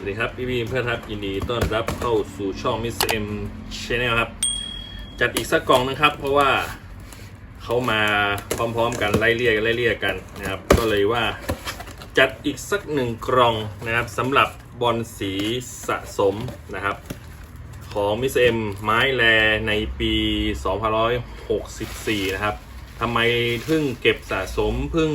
สวัสดีครับ พี่พี่เพื่อนครับยินดีต้อนรับเข้าสู่ช่อง Miss M Channel ครับ จัดอีกสักกล่องนะครับ เพราะว่าเขามาพร้อมๆกันไล่เลี่ยกันไล่เลี่ยกันนะครับ ก็เลยว่าจัดอีกสักหนึ่งกล่องนะครับสำหรับบอลสีสะสมนะครับ ของมิสเอ็มไม้แลในปี2564 นะครับทำไมเพิ่งเก็บสะสมเพิ่ง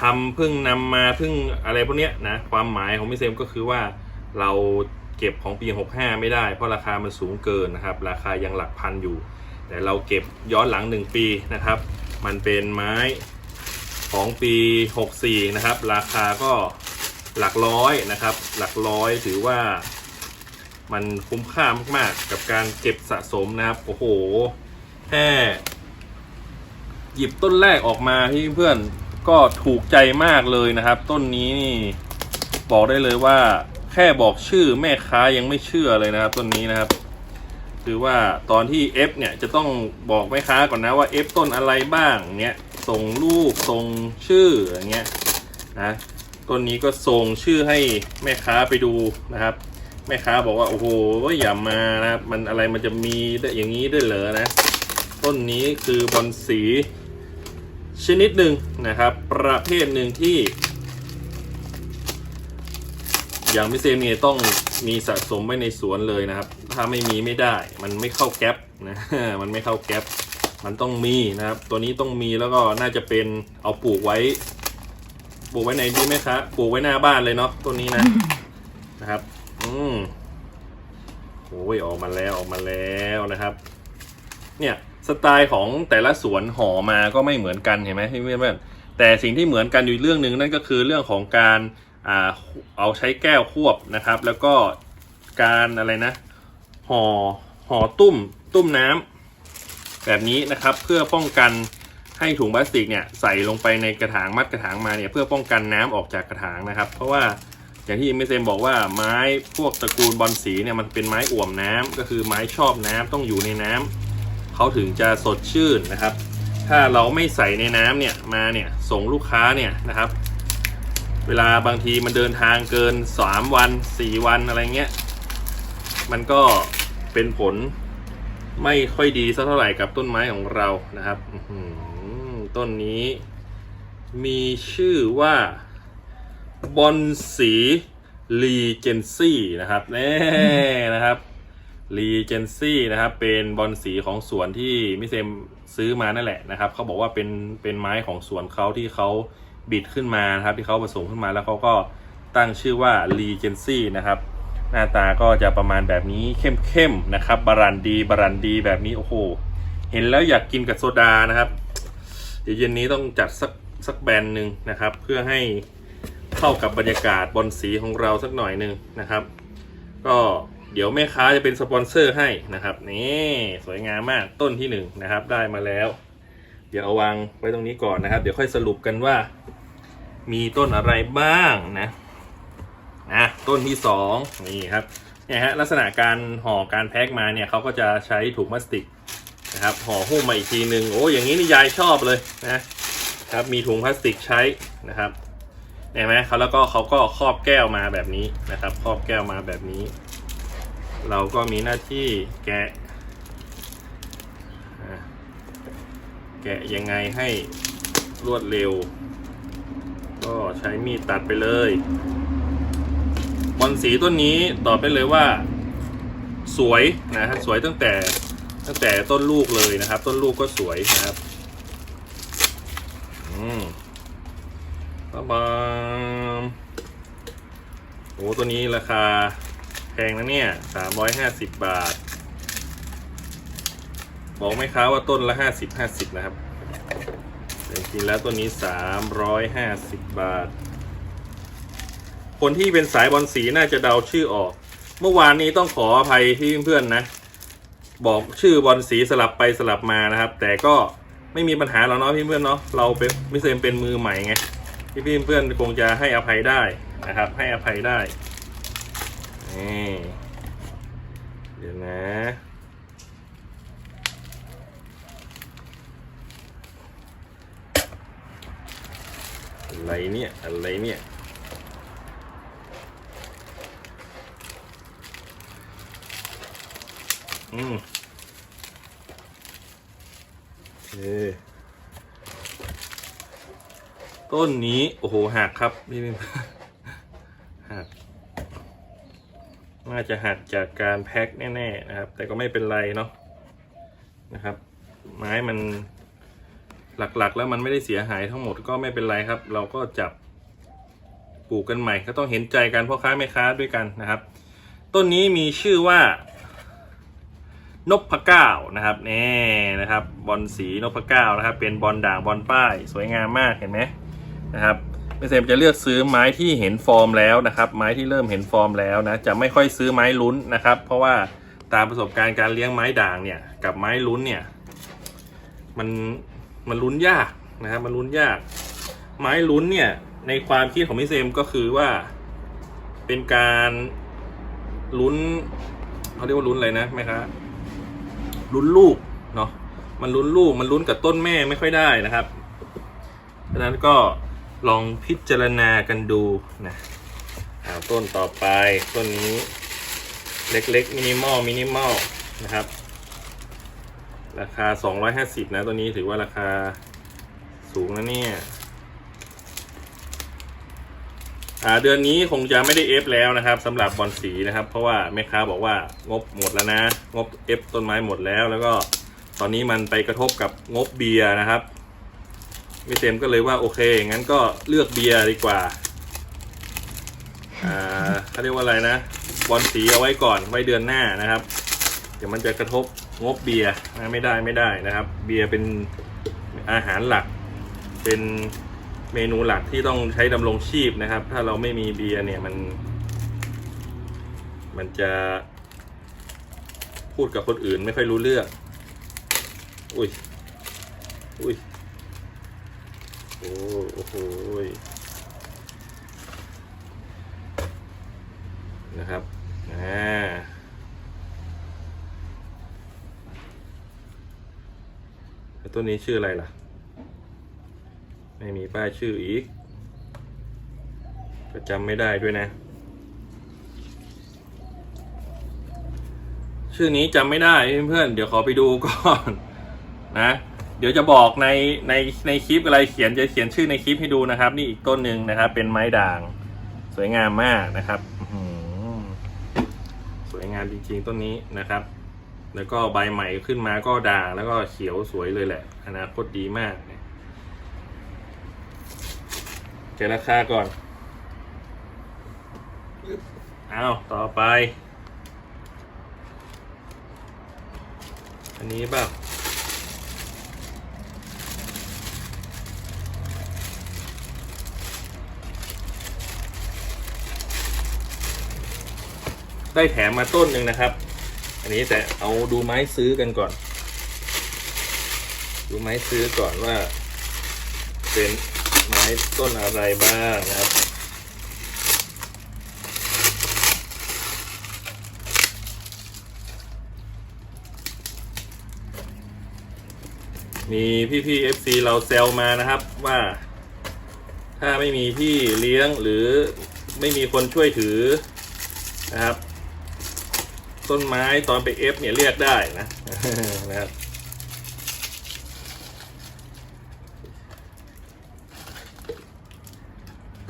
ทำเพิ่งนำมาเพิ่งอะไรพวกเนี้ยนะความหมายของมิเอ็มก็คือว่าเราเก็บของปี 65 ไม่ได้ เพราะราคามันสูงเกินนะครับ ราคายังหลักพันอยู่ แต่เราเก็บย้อนหลัง 1 ปีนะครับ มันเป็นไม้ของปี 64 นะครับ ราคาก็หลักร้อยนะครับ หลักร้อยถือว่ามันคุ้มค่ามากๆ กับการเก็บสะสมนะครับ โอ้โห แค่หยิบต้นแรกออกมาที่เพื่อน ก็ถูกใจมากเลยนะครับ ต้นนี้นี่บอกได้เลยว่า แค่บอกชื่อแม่ค้ายังไม่เชื่อเลยนะครับ ต้นนี้นะครับคือว่าตอนที่ F เนี่ยจะต้องบอกแม่ค้าก่อนนะว่า F ต้นอะไรบ้างเนี้ยส่งรูปส่งชื่ออย่างเงี้ยนะต้นนี้ก็ส่งชื่อให้แม่ค้าไปดูนะครับ แม่ค้าบอกว่าโอ้โหอย่ามานะครับมันอะไรมันจะมีได้อย่างนี้ด้วยเหรอนะ ต้นนี้คือบอลสี ชนิดหนึ่งนะครับ ประเภทหนึ่งที่ อย่างมิเซมเนี่ยต้องมีสะสมไว้ในสวนเลยนะครับ ถ้าไม่มีไม่ได้ มันไม่เข้าแก๊ปนะมันไม่เข้าแก๊ปมันต้องมีนะครับ ตัวนี้ต้องมีแล้วก็น่าจะเป็นเอาปลูกไว้ ปลูกไว้ไหนดีไหมครับปลูกไว้หน้าบ้านเลยเนาะต้นนี้นะนะครับ อืมโอ้ยออกมาแล้วออกมาแล้วนะครับ เนี่ย สไตล์ของแต่ละสวนห่อมาก็ไม่เหมือนกันเห็นไหมพี่เพื่อนแต่สิ่งที่เหมือนกันอยู่เรื่องหนึ่งนั่นก็คือเรื่องของการอาเอาใช้แก้วควบนะครับ แล้วก็การอะไรนะห่อห่อตุ้มตุ้มน้ำแบบนี้นะครับเพื่อป้องกันให้ถุงพลาสติกเนี่ยใส่ลงไปในกระถางมัดกระถางมาเนี่ยเพื่อป้องกันน้ำออกจากกระถางนะครับ เพราะว่าอย่างที่เมเซมบอกว่าไม้พวกตระกูลบอลสีเนี่ยมันเป็นไม้อ่วมน้ำก็คือไม้ชอบน้ำต้องอยู่ในน้ำ เขาถึงจะสดชื่นนะครับ ถ้าเราไม่ใส่ในน้ำเนี่ยมาเนี่ยส่งลูกค้าเนี่ยนะครับ เวลาบางทีมันเดินทางเกิน 3 วัน 4 วันอะไรเงี้ยมันก็เป็นผลไม่ค่อยดีสักเท่าไหร่กับต้นไม้ของเรานะครับต้นนี้มีชื่อว่าบอลสีรีเจนซี่นะครับแน่นะครับ รีเจนซี่นะครับ เป็นบอลสีของสวนที่มิเซมซื้อมานั่นแหละนะครับเขาบอกว่าเป็นเป็นไม้ของสวนเขาที่เขาบิดขึ้นมานะครับ ที่เขาผสมขึ้นมาแล้วเขาก็ตั้งชื่อว่ารีเจนซี่นะครับ หน้าตาก็จะประมาณแบบนี้เข้มๆนะครับบารันดีบารันดีแบบนี้โอ้โหเห็นแล้วอยากกินกับโซดานะครับเดี๋ยวเย็นนี้ต้องจัดสักสักแบรนด์หนึ่งนะครับ เพื่อให้เข้ากับบรรยากาศบอลสีของเราสักหน่อยหนึ่งนะครับ ก็ เดี๋ยวแม่ค้าจะเป็นสปอนเซอร์ให้นะครับ นี่สวยงามมากต้นที่หนึ่งนะครับ ได้มาแล้ว เดี๋ยวเอาวางไว้ตรงนี้ก่อนนะครับ เดี๋ยวค่อยสรุปกันว่า มีต้นอะไรบ้างนะนะต้นที่สองนี่ครับเนี่ยฮะลักษณะการห่อการแพ็คมาเนี่ยเขาก็จะใช้ถุงพลาสติกนะครับห่อหุ้มมาอีกทีหนึ่งโอ้อย่างนี้นี่ยายชอบเลยนะครับมีถุงพลาสติกใช้นะครับเห็นไหมเขาแล้วก็เขาก็ครอบแก้วมาแบบนี้นะครับ ครอบแก้วมาแบบนี้ เราก็มีหน้าที่แกะแกะยังไงให้รวดเร็ว ก็ใช้มีดตัดไปเลยบอลสีต้นนี้ตอบไปเลยว่า สวยนะฮะสวยตั้งแต่ตั้งแต่ต้นลูกเลยนะครับ ต้นลูกก็สวยนะครับอืมประมาณโอ้ตัวนี้ราคา งนะเนี่ยสามร้อยห้าสิบบาท บอกไหมค้าว่าต้นละห้าสิบห้าสิบนะครับแต่จริงๆแล้วต้นนี้สามร้อยห้าสิบบาท คนที่เป็นสายบอลสีน่าจะเดาชื่อออก เมื่อวานนี้ต้องขออภัยที่เพื่อนๆนะ บอกชื่อบอลสีสลับไปสลับมานะครับ แต่ก็ไม่มีปัญหาหรอกเนาะพี่เพื่อนเนาะเราเป็นไม่เซมเป็นมือใหม่ไงพี่พี่เพื่อนคงจะให้อภัยได้นะครับ ให้อภัยได้ เดี๋ยวนะอะไรเนี่ยอะไรเนี่ยอืมเออต้นนี้ โอ้โหหักครับ นี่หัก น่าจะหักจากการแพ็คแน่ๆนะครับ แต่ก็ไม่เป็นไรเนาะนะครับ ไม้มันหลักๆ แล้วมันไม่ได้เสียหายทั้งหมดก็ไม่เป็นไรครับ เราก็จับปลูกกันใหม่ ก็ต้องเห็นใจกันพ่อค้าแม่ค้าด้วยกันนะครับ ต้นนี้มีชื่อว่านพเก้านะครับแน่นะครับ บอลสีนพเก้านะครับ เป็นบอลด่างบอลป้าย สวยงามมากเห็นไหมนะครับ ไม่เซมจะเลือกซื้อไม้ที่เห็นฟอร์มแล้วนะครับ ไม้ที่เริ่มเห็นฟอร์มแล้วนะจะไม่ค่อยซื้อไม้ลุ้นนะครับ เพราะว่าตามประสบการณ์การเลี้ยงไม้ด่างเนี่ยกับไม้ลุ้นเนี่ยมันมันลุ้นยากนะครับมันลุ้นยาก ไม้ลุ้นเนี่ยในความคิดของพี่เซมก็คือว่าเป็นการลุ้นเขาเรียกว่าลุ้นอะไรนะแม่ครับลุ้นลูกเนาะมันลุ้นลูกมันลุ้นกับต้นแม่ไม่ค่อยได้นะครับเพราะนั้นก็ ลองพิจารณากันดูนะเอาต้นต่อไปต้นนี้เล็กๆมินิมอลมินิมอลนะครับ ราคา 250 นะตัวนี้ถือว่าราคาสูงนะเนี่ยเดือนนี้คงจะไม่ได้เอฟแล้วนะครับสำหรับบอลสีนะครับ เพราะว่าแม่ค้าบอกว่างบหมดแล้วนะ งบเอฟต้นไม้หมดแล้ว แล้วก็ตอนนี้มันไปกระทบกับงบเบียร์นะครับ มิเต็มก็เลยว่าโอเคงั้นก็เลือกเบียร์ดีกว่า อ่าเขาเรียกว่าอะไรนะ บอลสีเอาไว้ก่อนไว้เดือนหน้านะครับ เดี๋ยวมันจะกระทบงบเบียร์นะไม่ได้ไม่ได้นะครับ เบียร์เป็นอาหารหลัก เป็นเมนูหลักที่ต้องใช้ดำรงชีพนะครับ ถ้าเราไม่มีเบียร์เนี่ยมัน มันจะพูดกับคนอื่นไม่ค่อยรู้เรื่อง อุ้ย อุ้ย โอ้โหนะครับอ่าต้นนี้ชื่ออะไรล่ะ ไม่มีป้ายชื่ออีก ก็จำไม่ได้ด้วยนะ ชื่อนี้จำไม่ได้เพื่อนเดี๋ยวขอไปดูก่อน นะ เดี๋ยวจะบอกในในในคลิปอะไรเขียนจะเขียนชื่อในคลิปให้ดูนะครับ นี่อีกต้นหนึ่งนะครับ เป็นไม้ด่าง สวยงามมากนะครับสวยงามจริงๆต้นนี้นะครับ แล้วก็ใบใหม่ขึ้นมาก็ด่างแล้วก็เขียวสวยเลยแหละอนาคตดีมากเนี่ยเจราคาก่อนเอาต่อไป อันนี้บ้าง ได้แถมมาต้นหนึ่งนะครับ อันนี้แต่เอาดูไม้ซื้อกันก่อน ดูไม้ซื้อก่อนว่า เป็นไม้ต้นอะไรบ้างนะครับมีพี่ๆ FC เราเซลมานะครับว่า ถ้าไม่มีพี่เลี้ยงหรือไม่มีคนช่วยถือนะครับ ต้นไม้ตอนไปเอฟเนี่ยเรียกได้นะนะครับ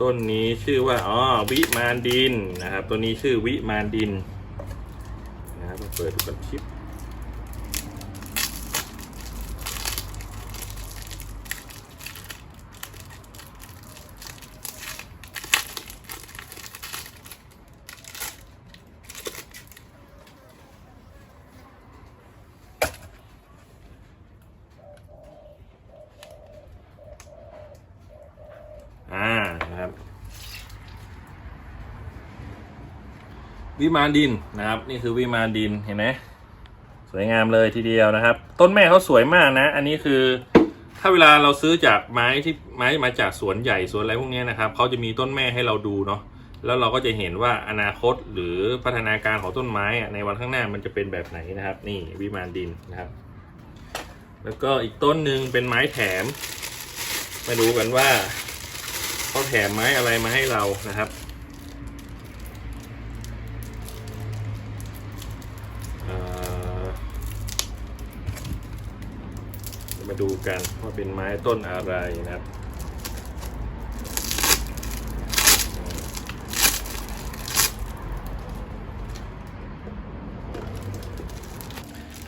ต้นนี้ชื่อว่าอ๋อวิมานดินนะครับ ตัวนี้ชื่อวิมานดินนะครับมาเปิดดูกันชิป อ่านะครับ วิมานดินนะครับ นี่คือวิมานดินเห็นไหมสวยงามเลยทีเดียวนะครับ ต้นแม่เขาสวยมากนะ อันนี้คือถ้าเวลาเราซื้อจากไม้ที่ไม้มาจากสวนใหญ่สวนอะไรพวกนี้นะครับเขาจะมีต้นแม่ให้เราดูเนาะแล้วเราก็จะเห็นว่าอนาคตหรือพัฒนาการของต้นไม้อะในวันข้างหน้ามันจะเป็นแบบไหนนะครับ นี่วิมานดินนะครับ แล้วก็อีกต้นหนึ่งเป็นไม้แถมมาดูกันว่าเขาแถมไม้อะไรมาให้เรานะครับ ดูกันว่าเป็นไม้ต้นอะไรนะครับ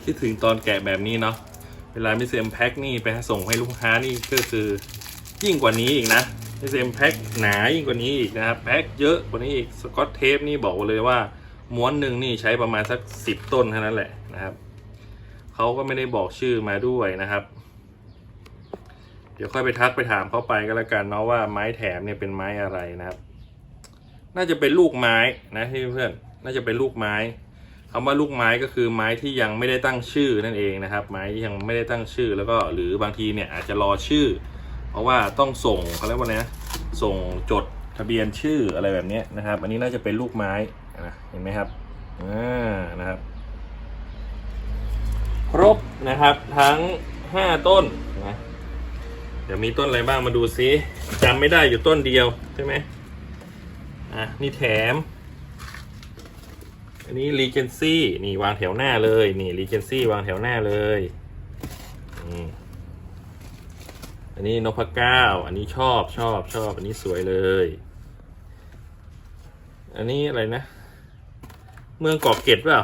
คิดถึงตอนแกะแบบนี้เนาะ เวลามิเซมแพ็คนี่ไปส่งให้ลูกค้านี่ก็คือยิ่งกว่านี้อีกนะมิเซมแพ็คหนายิ่งกว่านี้อีกนะครับแพ็คเยอะกว่านี้อีกสกอตเทปนี่บอกเลยว่าม้วนหนึ่งนี่ใช้ประมาณสักสิบต้นเท่านั้นแหละนะครับ เขาก็ไม่ได้บอกชื่อมาด้วยนะครับ ดี๋ยวค่อยไปทักไปถามเขาไปก็แล้วกันเนาะว่าไม้แถมเนี่ยเป็นไม้อะไรนะครับ น่าจะเป็นลูกไม้นะที่เพื่อนน่าจะเป็นลูกไม้คำว่าลูกไม้ก็คือไม้ที่ยังไม่ได้ตั้งชื่อนั่นเองนะครับ ไม้ที่ยังไม่ได้ตั้งชื่อแล้วก็หรือบางทีเนี่ยอาจจะรอชื่อ เพราะว่าต้องส่งเขาเรียกว่าไงส่งจดทะเบียนชื่ออะไรแบบนี้นะครับ อันนี้น่าจะเป็นลูกไม้นะเห็นไหมครับอ่านะครับ ครบนะครับทั้ง 5 ต้น เดี๋ยวมีต้นอะไรบ้างมาดูซิจำไม่ได้อยู่ต้นเดียวใช่ไหมอะนี่แถม อันนี้ Regency นี่วางแถวหน้าเลยนี่ Regency วางแถวหน้าเลยอันนี้นพเก้าอันนี้ชอบชอบชอบอันนี้สวยเลย อันนี้อะไรนะ เมืองเกาะเกร็ดเปล่า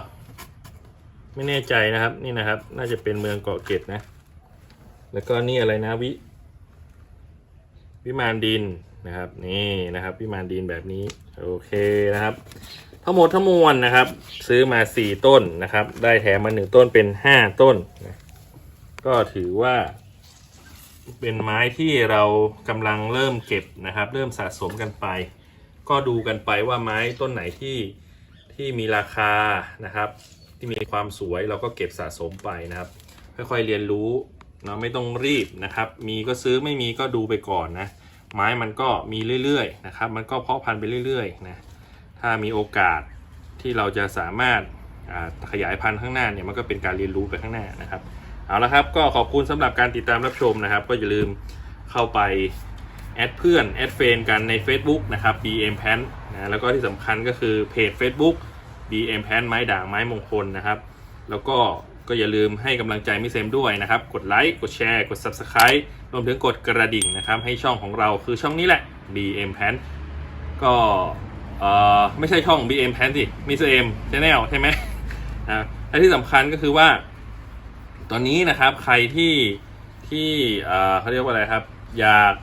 ไม่แน่ใจนะครับ นี่นะครับ น่าจะเป็นเมืองเกาะเกร็ดนะ แล้วก็นี่อะไรนะวิ วิมานดินนะครับนี่นะครับวิมานดินแบบนี้โอเคนะครับ ทั้งหมดทั้งมวลนะครับ ซื้อมา4ต้นนะครับ ได้แถมมา1ต้นเป็น5ต้นนะก็ถือว่า เป็นไม้ที่เรากำลังเริ่มเก็บนะครับ เริ่มสะสมกันไป ก็ดูกันไปว่าไม้ต้นไหนที่ที่มีราคานะครับ ที่มีความสวยเราก็เก็บสะสมไปนะครับ ค่อยๆเรียนรู้ เนาะไม่ต้องรีบนะครับ มีก็ซื้อไม่มีก็ดูไปก่อนนะไม้มันก็มีเรื่อยๆนะครับ มันก็เพาะพันธุ์ไปเรื่อยๆนะถ้ามีโอกาสที่เราจะสามารถขยายพันธุ์ข้างหน้าเนี่ยมันก็เป็นการเรียนรู้ไปข้างหน้านะครับเอาละครับก็ขอบคุณสำหรับการติดตามรับชมนะครับ ก็อย่าลืมเข้าไปแอดเพื่อนแอดเฟนกันใน Facebook นะครับ BM Pan นะแล้วก็ที่สำคัญก็คือเพจ Facebook BM Pan ไม้ด่างไม้มงคลนะครับ แล้วก็ ก็อย่าลืมให้กำลังใจมิเซมด้วยนะครับ กดไลค์ กดแชร์ กด Subscribe รวมถึงกดกระดิ่งนะครับ ให้ช่องของเราคือช่องนี้แหละ BM Pan ก็เอ่อไม่ใช่ช่อง BM Pan สิมิเซม Channel ใช่ไหมนะและที่สำคัญก็คือว่า ตอนนี้นะครับใครที่ที่เอ่อเขาเรียกว่าอะไรครับ อยาก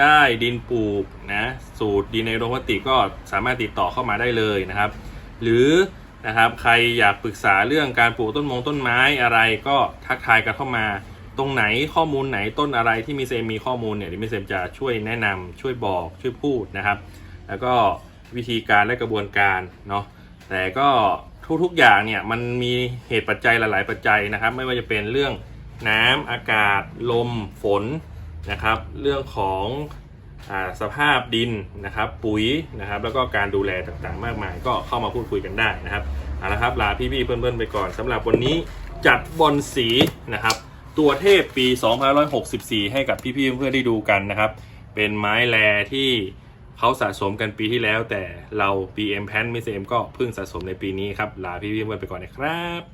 ได้ดินปลูกนะสูตรดินในโรงพลาติกก็สามารถติดต่อเข้ามาได้เลยนะครับ หรือ นะครับ ใครอยากปรึกษาเรื่องการปลูกต้นมงต้นไม้อะไรก็ทักทายกันเข้ามา ตรงไหนข้อมูลไหนต้นอะไรที่มิเซมมีข้อมูลเนี่ยดิมิเซมจะช่วยแนะนำช่วยบอกช่วยพูดนะครับ แล้วก็วิธีการและกระบวนการเนาะแต่ก็ทุกๆอย่างเนี่ยมันมีเหตุปัจจัยหลาย ๆ ปัจจัยนะครับ ไม่ว่าจะเป็นเรื่องน้ำอากาศ ลมฝนนะครับ เรื่องของ สภาพดินนะครับปุ๋ยนะครับแล้วก็การดูแลต่างๆ มากมาย ก็เข้ามาพูดคุยกันได้นะครับเอาละครับลาพี่ๆเพื่อนๆไปก่อนสำหรับวันนี้จัดบอลสีนะครับตัวเทพปี 2564 ให้กับพี่ๆเพื่อนๆได้ดูกันนะครับ เป็นไม้แลที่เขาสะสมกันปีที่แล้ว แต่เรา BM Pan มิเอ็มก็เพิ่งสะสมในปีนี้ครับลาพี่ๆเพื่อนๆไปก่อนนะครับ